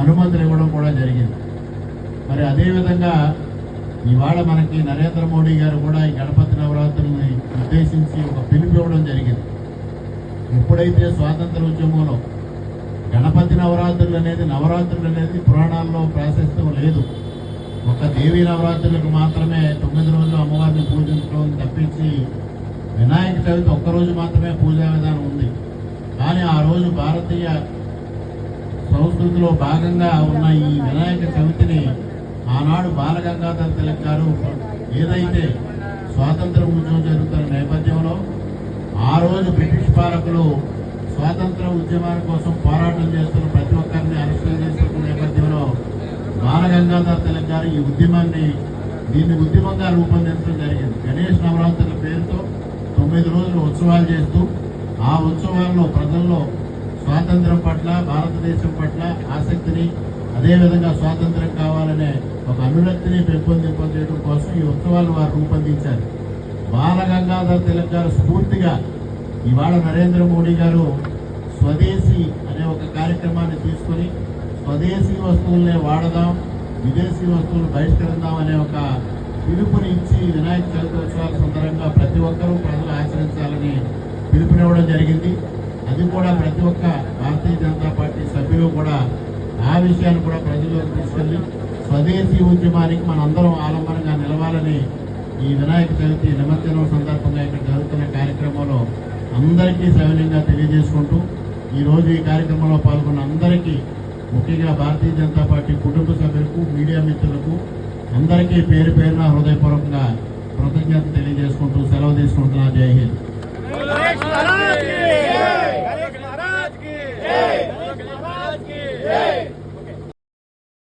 అనుమతులు ఇవ్వడం కూడా జరిగింది. మరి అదేవిధంగా ఇవాళ మనకి నరేంద్ర మోడీ గారు కూడా ఈ గణపతి నవరాత్రుల్ని ఉద్దేశించి ఒక పిలుపు ఇవ్వడం జరిగింది. ఎప్పుడైతే స్వాతంత్ర ఉద్యమంలో గణపతి నవరాత్రులు అనేది నవరాత్రులు అనేది పురాణాల్లో ప్రాశస్త్యం లేదు ఒక దేవీ నవరాత్రులకు మాత్రమే తొమ్మిది రోజులు అమ్మవారిని పూజించడం తప్పించి వినాయక చవితి ఒక్కరోజు మాత్రమే పూజా విధానం ఉంది. కానీ ఆ రోజు భారతీయ సంస్కృతిలో భాగంగా ఉన్న ఈ వినాయక చవితిని ఆనాడు బాలగంగాధర తిలక్ గారు ఏదైతే స్వాతంత్ర ఉద్యమం జరుగుతున్న నేపథ్యంలో ఆ రోజు బ్రిటిష్ పాలకులు స్వాతంత్ర ఉద్యమాల కోసం పోరాటం చేస్తున్న ప్రతి ఒక్కరిని అరెస్ట్ చేస్తున్న నేపథ్యంలో బాలగంగాధర తిలక్ గారు ఈ ఉద్యమాన్ని దీన్ని ఉద్యమంగా రూపొందించడం జరిగింది. గణేష్ నవరాత్రుల పేరుతో తొమ్మిది రోజులు ఉత్సవాలు చేస్తూ ఆ ఉత్సవాల్లో ప్రజల్లో స్వాతంత్రం పట్ల భారతదేశం పట్ల ఆసక్తిని అదేవిధంగా స్వాతంత్రం కావాలనే ఒక అనురక్తిని పెంపొందింపజేయడం కోసం ఈ ఉత్సవాలు వారు రూపొందించారు. బాల గంగాధర్ తిలక్ గారు స్ఫూర్తిగా ఇవాళ నరేంద్ర మోడీ గారు స్వదేశీ అనే ఒక కార్యక్రమాన్ని తీసుకొని స్వదేశీ వస్తువులనే వాడదాం విదేశీ వస్తువులు బహిష్కరిద్దాం అనే ఒక పిలుపుని ఇచ్చి వినాయక చవితి ఉత్సవాల సందర్భంగా ప్రతి ఒక్కరూ ప్రజలు ఆచరించాలని పిలుపునివ్వడం జరిగింది. అది కూడా ప్రతి ఒక్క భారతీయ జనతా పార్టీ సభ్యులు కూడా ఆ విషయాన్ని కూడా ప్రజల్లోకి తీసుకెళ్ళి స్వదేశీ ఉద్యమానికి మనందరం ఆలంబనంగా నిలవాలని ఈ వినాయక చవితి నిమజ్జనం సందర్భంగా ఇక్కడ జరుగుతున్న కార్యక్రమంలో అందరికీ సవినీయంగా తెలియజేసుకుంటూ ఈరోజు ఈ కార్యక్రమంలో పాల్గొన్న అందరికీ ముఖ్యంగా భారతీయ జనతా పార్టీ కుటుంబ సభ్యులకు మీడియా మిత్రులకు అందరికీ పేరు పేరున హృదయపూర్వకంగా కృతజ్ఞత తెలియజేసుకుంటూ సెలవు తీసుకుంటున్నా. జై హింద్.